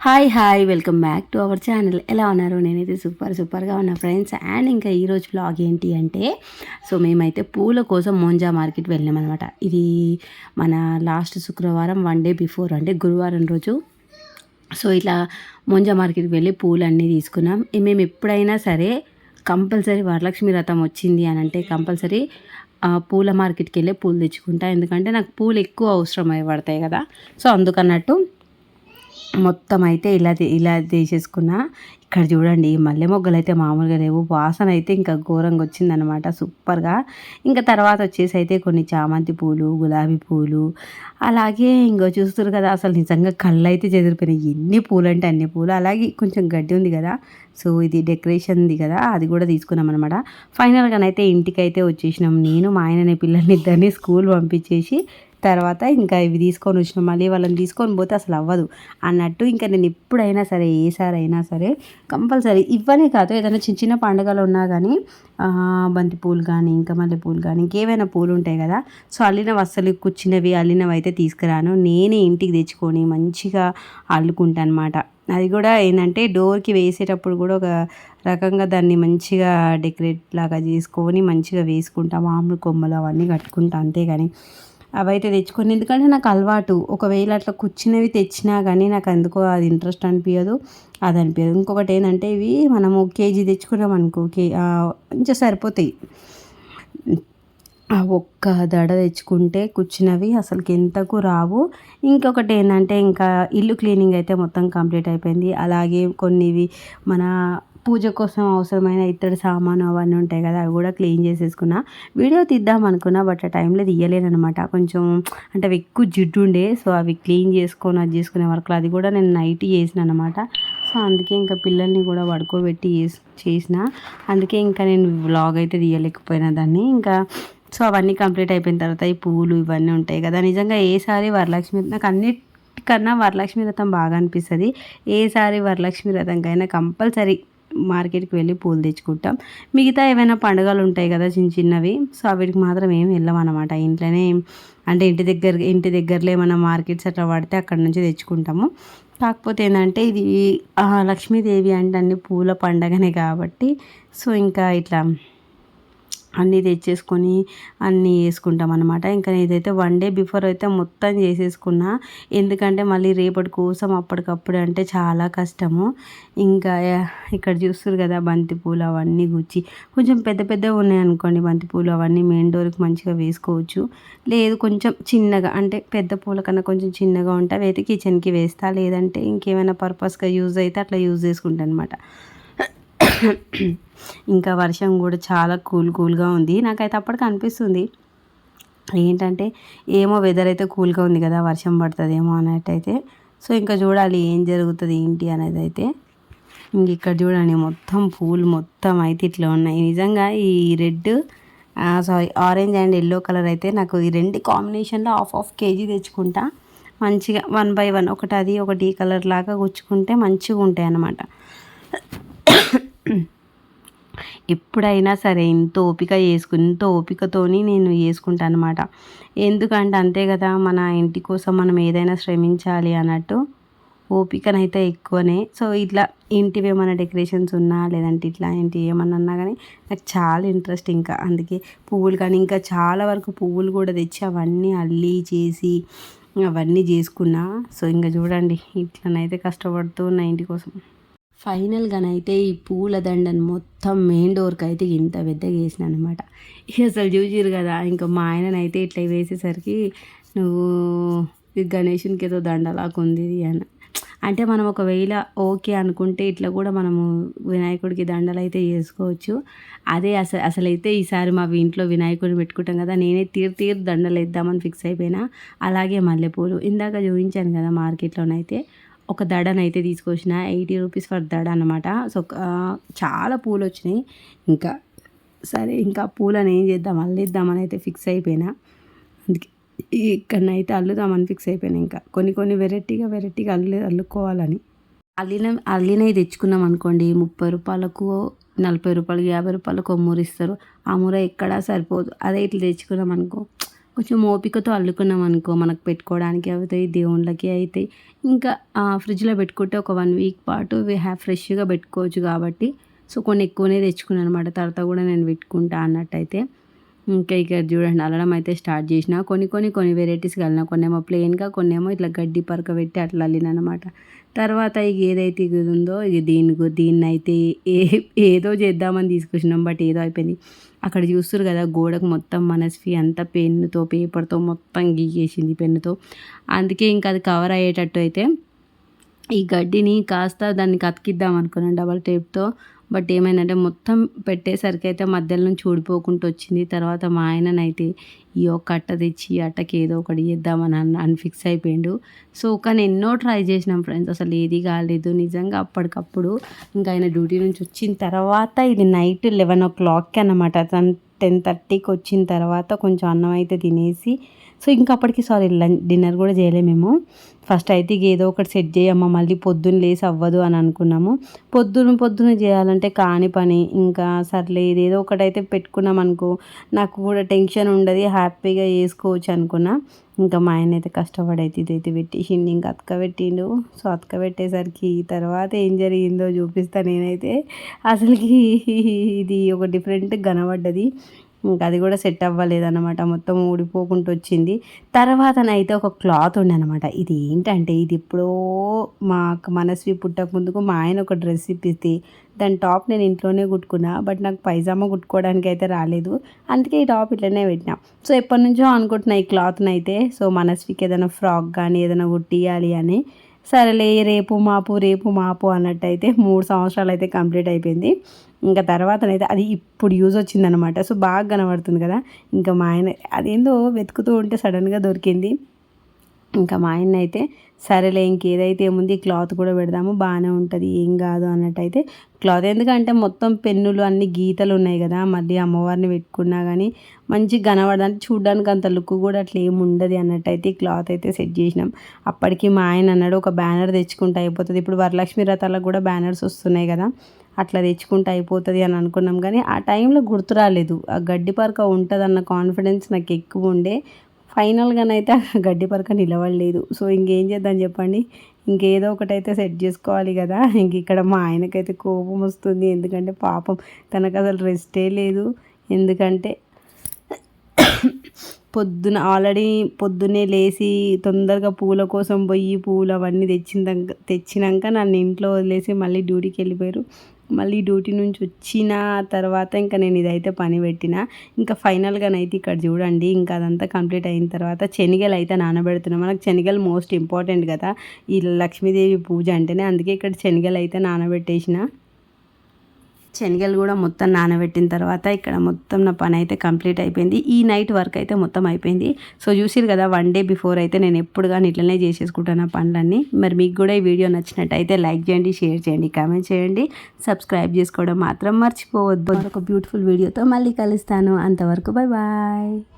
Hi hi welcome back to our channel. ఎలా ఉన్నారు? నేనైతే సూపర్ సూపర్గా ఉన్నా ఫ్రెండ్స్. అండ్ ఇంకా ఈరోజు బ్లాగ్ ఏంటి అంటే సో మేమైతే పూల కోసం మోంజా మార్కెట్ వెళ్ళామన్నమాట ఇది మన లాస్ట్ శుక్రవారం వన్ డే బిఫోర్ అంటే గురువారం రోజు. సో ఇట్లా మోంజా మార్కెట్కి వెళ్ళి పూలు అన్నీ తీసుకున్నాం మేము ఎప్పుడైనా సరే కంపల్సరీ వరలక్ష్మి రథం వచ్చింది అని అంటే కంపల్సరీ పూల మార్కెట్కి వెళ్ళి పూలు తెచ్చుకుంటా. ఎందుకంటే నాకు పూలు ఎక్కువ అవసరం అయి పడతాయి కదా. సో అందుకన్నట్టు మొత్తం అయితే ఇలా ఇలా తీసేసుకున్నా. ఇక్కడ చూడండి మల్లె మొగ్గలు అయితే మామూలుగా లేవు. వాసన అయితే ఇంకా ఘోరంగా వచ్చిందనమాట సూపర్గా. ఇంకా తర్వాత వచ్చేసి అయితే కొన్ని చామంతి పూలు గులాబీ పూలు. అలాగే ఇంకో చూస్తారు కదా అసలు నిజంగా కళ్ళు అయితే చెదిరిపోయినాయి. ఎన్ని పూలు అంటే అన్ని పూలు. అలాగే కొంచెం గడ్డి ఉంది కదా సో ఇది డెకరేషన్ది కదా అది కూడా తీసుకున్నాం అనమాట ఫైనల్గానైతే ఇంటికి అయితే వచ్చేసినాం. నేను మా ఆయననే పిల్లల్ని ఇద్దరిని స్కూల్ పంపించేసి తర్వాత ఇంకా ఇవి తీసుకొని వచ్చిన. మళ్ళీ వాళ్ళని తీసుకొని పోతే అసలు అవ్వదు. అన్నట్టు ఇంకా నేను ఎప్పుడైనా సరే ఏసారైనా సరే కంపల్సరీ ఇవ్వనే కాదు. ఏదైనా చిన్న చిన్న పండుగలు ఉన్నా కానీ బంతి పూలు కానీ ఇంకా మల్లె పూలు కానీ ఇంకేమైనా పూలు ఉంటాయి కదా. సో అల్లినవి అస్సలు కూర్చున్నవి అల్లినవి అయితే తీసుకురాను. నేనే ఇంటికి తెచ్చుకొని మంచిగా అల్లుకుంటాను అనమాట అది కూడా ఏంటంటే డోర్కి వేసేటప్పుడు కూడా ఒక రకంగా దాన్ని మంచిగా డెకరేట్ లాగా చేసుకొని మంచిగా వేసుకుంటాం. మామూలు కొమ్మలు అవన్నీ కట్టుకుంటా అంతేగాని. అవైతే తెచ్చుకొని ఎందుకంటే నాకు అలవాటు. ఒకవేళ అట్లా కూర్చున్నవి తెచ్చినా కానీ నాకు ఎందుకో అది ఇంట్రెస్ట్ అనిపించదు అది అనిపించదు ఇంకొకటి ఏంటంటే ఇవి మనము కేజీ తెచ్చుకున్నాం అనుకో కే కొంచెం సరిపోతాయి. ఒక్క దడ తెచ్చుకుంటే కూర్చున్నవి అసలుకి ఎంతకు రావు. ఇంకొకటి ఏంటంటే ఇంకా ఇల్లు క్లీనింగ్ అయితే మొత్తం కంప్లీట్ అయిపోయింది. అలాగే కొన్నివి మన పూజ కోసం అవసరమైన ఇత్తడి సామాను అవన్నీ ఉంటాయి కదా అవి కూడా క్లీన్ చేసేసుకున్నా. వీడియో తీద్దాం అనుకున్నా బట్ ఆ టైంలో తీయలేనమాట కొంచెం అంటే అవి ఎక్కువ జిడ్డు ఉండే సో అవి క్లీన్ చేసుకొని అది చేసుకునే వరకు అది కూడా నేను నైట్ చేసిన అనమాట సో అందుకే ఇంకా పిల్లల్ని కూడా పడుకోబెట్టి చేసిన. అందుకే ఇంకా నేను వ్లాగ్ అయితే తీయలేకపోయినా దాన్ని. ఇంకా సో అవన్నీ కంప్లీట్ అయిపోయిన తర్వాత ఈ పూలు ఇవన్నీ ఉంటాయి కదా. నిజంగా ఏసారి వరలక్ష్మి నాకు అన్నిటికన్నా వరలక్ష్మి రథం బాగా అనిపిస్తుంది. ఏసారి వరలక్ష్మి రథంకైనా కంపల్సరీ మార్కెట్కి వెళ్ళి పూలు తెచ్చుకుంటాం. మిగతా ఏమైనా పండుగలు ఉంటాయి కదా చిన్న చిన్నవి సో వాటికి మాత్రం ఏం వెళ్ళమన్నమాట. ఇంట్లోనే అంటే ఇంటి దగ్గర ఇంటి దగ్గరలో ఏమైనా మార్కెట్స్ అట్లా పడితే అక్కడ నుంచి తెచ్చుకుంటాము. కాకపోతే ఏంటంటే ఇది లక్ష్మీదేవి అంటే అన్ని పూల పండగనే కాబట్టి సో ఇంకా ఇట్లా అన్నీ తెచ్చేసుకొని అన్నీ వేసుకుంటాం అనమాట ఇంకా ఏదైతే వన్ డే బిఫోర్ అయితే మొత్తం చేసేసుకున్నా. ఎందుకంటే మళ్ళీ రేపటి కోసం అప్పటికప్పుడు అంటే చాలా కష్టము. ఇంకా ఇక్కడ చూస్తారు కదా బంతిపూలు అవన్నీ గుచ్చి. కొంచెం పెద్ద పెద్దగా ఉన్నాయి అనుకోండి బంతిపూలు అవన్నీ మెయిన్ డోర్కి మంచిగా వేసుకోవచ్చు. లేదు కొంచెం చిన్నగా అంటే పెద్ద పూల కన్నా కొంచెం చిన్నగా ఉంటే. అవి అయితే కిచెన్కి వేస్తా. లేదంటే ఇంకేమైనా పర్పస్గా యూజ్ అయితే అట్లా యూజ్ చేసుకుంటాను అనమాట ఇంకా వర్షం కూడా చాలా కూల్ కూల్గా ఉంది. నాకైతే అప్పటికి అనిపిస్తుంది. ఏంటంటే ఏమో వెదర్ అయితే కూల్గా ఉంది కదా వర్షం పడుతుందేమో అన్నట్టయితే. సో ఇంకా చూడాలి ఏం జరుగుతుంది ఏంటి అనేది అయితే. ఇంక ఇక్కడ చూడండి మొత్తం పూలు మొత్తం అయితే ఇట్లా ఉన్నాయి. నిజంగా ఈ red sorry orange and yellow colour అయితే నాకు ఈ రెండు కాంబినేషన్లో హాఫ్ హాఫ్ కేజీ తెచ్చుకుంటా. మంచిగా వన్ బై వన్ ఒకటి అది ఒకటి ఈ కలర్ లాగా గుచ్చుకుంటే మంచిగా ఉంటాయి అన్నమాట. ఎప్పుడైనా సరే ఇంత ఓపిక చేసుకుని ఇంత ఓపికతోని నేను వేసుకుంటాను అనమాట ఎందుకంటే అంతే కదా మన ఇంటి కోసం మనం ఏదైనా శ్రమించాలి అన్నట్టు ఓపికనైతే ఎక్కువనే. సో ఇట్లా ఇంటివి ఏమైనా డెకరేషన్స్ ఉన్నా లేదంటే ఇట్లా ఏంటి ఏమన్నా అన్నా కానీ నాకు చాలా ఇంట్రెస్ట్ ఇంకా. అందుకే పువ్వులు కానీ ఇంకా చాలా వరకు పువ్వులు కూడా తెచ్చి అవన్నీ అల్లి చేసి అవన్నీ చేసుకున్నా. సో ఇంకా చూడండి ఇట్లనైతే కష్టపడుతూ ఉన్నా ఇంటి కోసం. ఫైనల్గానైతే ఈ పూల దండను మొత్తం మెయిన్ డోర్కి అయితే ఇంత పెద్దగా వేసిన అనమాట అసలు చూసిరు కదా ఇంకా మా ఆయననైతే ఇట్లా వేసేసరికి నువ్వు గణేషునికి ఏదో దండలాగా ఉంది అని అంటే మనం ఒకవేళ ఓకే అనుకుంటే ఇట్లా కూడా మనము వినాయకుడికి దండలు అయితే చేసుకోవచ్చు అదే అసలు అసలైతే ఈసారి మా ఇంట్లో వినాయకుడిని పెట్టుకుంటాం కదా నేనే తీరు తీరు దండలు వేద్దామని ఫిక్స్ అయిపోయినా అలాగే మల్లెపూలు ఇందాక చూపించాను కదా మార్కెట్లోనైతే. ఒక దడనైతే తీసుకొచ్చిన ఎయిటీ రూపీస్ ఫర్ దడ అనమాట సో చాలా పూలు వచ్చినాయి ఇంకా సరే ఇంకా పూలను ఏం చేద్దాం? అల్లిద్దామని అయితే ఫిక్స్ అయిపోయినా. అందుకే ఇక్కడనైతే అల్లుదామని ఫిక్స్ అయిపోయినా ఇంకా. కొన్ని కొన్ని వెరైటీగా వెరైటీగా అల్లు అల్లుకోవాలని. అల్లిన అల్లినవి తెచ్చుకున్నాం అనుకోండి. ముప్పై రూపాయలకు నలభై రూపాయలు యాభై రూపాయలకు మూర ఇస్తారు. ఆ మూర ఎక్కడా సరిపోదు. అదే ఇట్లా తెచ్చుకున్నాం అనుకో. కొంచెం ఓపికతో అల్లుకున్నాం అనుకో మనకు పెట్టుకోవడానికి అవుతాయి దేవుళ్ళకి అవుతాయి. ఇంకా ఫ్రిడ్జ్లో పెట్టుకుంటే ఒక వన్ వీక్ పాటు హ్యా ఫ్రెష్గా పెట్టుకోవచ్చు కాబట్టి. సో కొన్ని ఎక్కువనే తెచ్చుకున్నాను అనమాట తర్వాత కూడా నేను పెట్టుకుంటా అన్నట్టయితే. ఇంకా ఇక్కడ చూడండి అల్లడం అయితే స్టార్ట్ చేసిన కొన్ని కొన్ని కొన్ని వెరైటీస్ కలిగిన కొన్ని ఏమో ప్లెయిన్గా కొన్నేమో ఇట్లా గడ్డి పరక పెట్టి అట్లా అల్లిన అనమాట తర్వాత ఇక ఏదైతే ఇది ఉందో ఇక దీని దీన్ని అయితే ఏ ఏదో చేద్దామని తీసుకొచ్చినాం బట్ ఏదో అయిపోయింది. అక్కడ చూస్తారు కదా గోడకు మొత్తం మనస్ఫీ అంతా పెన్నుతో పేపర్తో మొత్తం గీకేసింది పెన్నుతో. అందుకే ఇంకా అది కవర్ అయ్యేటట్టు అయితే ఈ గడ్డిని కాస్త దాన్ని కతికిద్దాం అనుకున్నాను డబల్ టేప్తో. బట్ ఏమైందంటే మొత్తం పెట్టేసరికి అయితే మధ్యలో నుంచి ఊడిపోకుండా వచ్చింది. తర్వాత మా ఆయననైతే ఈ ఒక్క అట్ట తెచ్చి అట్టకి ఏదో ఒకటి చేద్దామని అన్న అని ఫిక్స్ అయిపోయిండు. సో కానీ ఎన్నో ట్రై చేసినాం ఫ్రెండ్స్ అసలు ఏది కాలేదు. నిజంగా అప్పటికప్పుడు ఇంకా ఆయన డ్యూటీ నుంచి వచ్చిన తర్వాత ఇది నైట్ లెవెన్ ఓ క్లాక్కి అనమాట తను టెన్ థర్టీకి వచ్చిన తర్వాత కొంచెం అన్నం అయితే తినేసి సో ఇంకా అప్పటికి సారీ లంచ్ డిన్నర్ కూడా చేయలేము మేము. ఫస్ట్ అయితే ఇక ఏదో ఒకటి సెట్ చేయమ్మా మళ్ళీ పొద్దున్న లేసి అవ్వదు అని అనుకున్నాము. పొద్దున పొద్దున చేయాలంటే కాని పని. ఇంకా సర్లే ఏదో ఒకటి అయితే పెట్టుకున్నాం అనుకో నాకు కూడా టెన్షన్ ఉండదు హ్యాపీగా చేసుకోవచ్చు అనుకున్నా. ఇంకా మా ఆయన అయితే కష్టపడి అయితే ఇదైతే పెట్టేసిండు ఇంకా అతక పెట్టిండు. సో అతక పెట్టేసరికి తర్వాత ఏం జరిగిందో చూపిస్తా నేనైతే. అసలుకి ఇది ఒక డిఫరెంట్ కనబడ్డది. ఇంకా అది కూడా సెట్ అవ్వలేదన్నమాట. మొత్తం ఊడిపోకుండా వచ్చింది. తర్వాతనైతే ఒక క్లాత్ ఉండనమాట అనమాట ఇది ఏంటంటే ఇది ఎప్పుడో మా మనస్వి పుట్టక ముందుకు మా ఆయన ఒక డ్రెస్ ఇప్పిస్తే దాని టాప్ నేను ఇంట్లోనే కుట్టుకున్నా బట్ నాకు పైజామా కుట్టుకోవడానికి అయితే రాలేదు. అందుకే ఈ టాప్ ఇట్లనే పెట్టినా. సో ఎప్పటి నుంచో అనుకుంటున్నా ఈ క్లాత్ని అయితే. సో మనస్వికి ఏదైనా ఫ్రాక్ కానీ ఏదైనా కుట్టియాలి అని. సరేలే రేపు మాపు రేపు మాపు అన్నట్టయితే మూడు సంవత్సరాలు అయితే కంప్లీట్ అయిపోయింది. ఇంకా తర్వాతనైతే అది ఇప్పుడు యూజ్ వచ్చిందనమాట సో బాగా కనబడుతుంది కదా. ఇంకా మా ఆయన అదేందో వెతుకుతూ ఉంటే సడన్గా దొరికింది. ఇంకా మా ఆయన అయితే సరేలే ఇంకేదైతే ఏముంది క్లాత్ కూడా పెడదాము బాగానే ఉంటుంది ఏం కాదు అన్నట్టయితే క్లాత్. ఎందుకంటే మొత్తం పెన్నులు అన్ని గీతలు ఉన్నాయి కదా మళ్ళీ అమ్మవారిని పెట్టుకున్నా కానీ మంచి కనబడడానికి చూడడానికి అంత లుక్ కూడా అట్లా ఏమి ఉండదు అన్నట్టయితే క్లాత్ అయితే సెట్ చేసినాం. అప్పటికి మా ఆయన అన్నాడు ఒక బ్యానర్ తెచ్చుకుంటే అయిపోతుంది. ఇప్పుడు వరలక్ష్మి రథాలకు కూడా బ్యానర్స్ వస్తున్నాయి కదా అట్లా తెచ్చుకుంటే అయిపోతుంది అని అనుకున్నాం. కానీ ఆ టైంలో గుర్తు రాలేదు. ఆ గడ్డి పరక ఉంటుందన్న కాన్ఫిడెన్స్ నాకు ఎక్కువ ఉండే. ఫైనల్గానైతే గడ్డి పరక నిలవడలేదు సో ఇంకేం చేద్దాం చెప్పండి? ఇంకేదో ఒకటైతే సెట్ చేసుకోవాలి కదా. ఇంక ఇక్కడ మా ఆయనకైతే కోపం వస్తుంది. ఎందుకంటే పాపం తనకు అసలు రెస్టే లేదు. ఎందుకంటే పొద్దున ఆల్రెడీ పొద్దున్నే లేచి తొందరగా పూల కోసం పోయి పూలు అవన్నీ తెచ్చిన తెచ్చినాక నన్ను ఇంట్లో వదిలేసి మళ్ళీ డ్యూటీకి వెళ్ళిపోయారు. మళ్ళీ డ్యూటీ నుంచి వచ్చిన తర్వాత ఇంకా నేను ఇదైతే పని పెట్టిన. ఇంకా ఫైనల్గానైతే ఇక్కడ చూడండి ఇంకా అదంతా కంప్లీట్ అయిన తర్వాత శనిగలు అయితే నానబెడుతున్నాం. మనకు శనిగలు మోస్ట్ ఇంపార్టెంట్ కదా. ఈ లక్ష్మీదేవి పూజ అంటేనే అందుకే ఇక్కడ శనిగలు అయితే నానబెట్టేసిన. శనగలు కూడా మొత్తం నానబెట్టిన తర్వాత ఇక్కడ మొత్తం నా పని అయితే కంప్లీట్ అయిపోయింది. ఈ నైట్ వర్క్ అయితే మొత్తం అయిపోయింది. సో చూసిరు కదా వన్ డే బిఫోర్ అయితే నేను ఎప్పుడు కానీ ఇట్లనే చేసేసుకుంటాను ఆ పనులన్నీ. మరి మీకు కూడా ఈ వీడియో నచ్చినట్టయితే లైక్ చేయండి షేర్ చేయండి కామెంట్ చేయండి. సబ్స్క్రైబ్ చేసుకోవడం మాత్రం మర్చిపోవద్దు. ఒక బ్యూటిఫుల్ వీడియోతో మళ్ళీ కలుస్తాను. అంతవరకు బాయ్ బాయ్.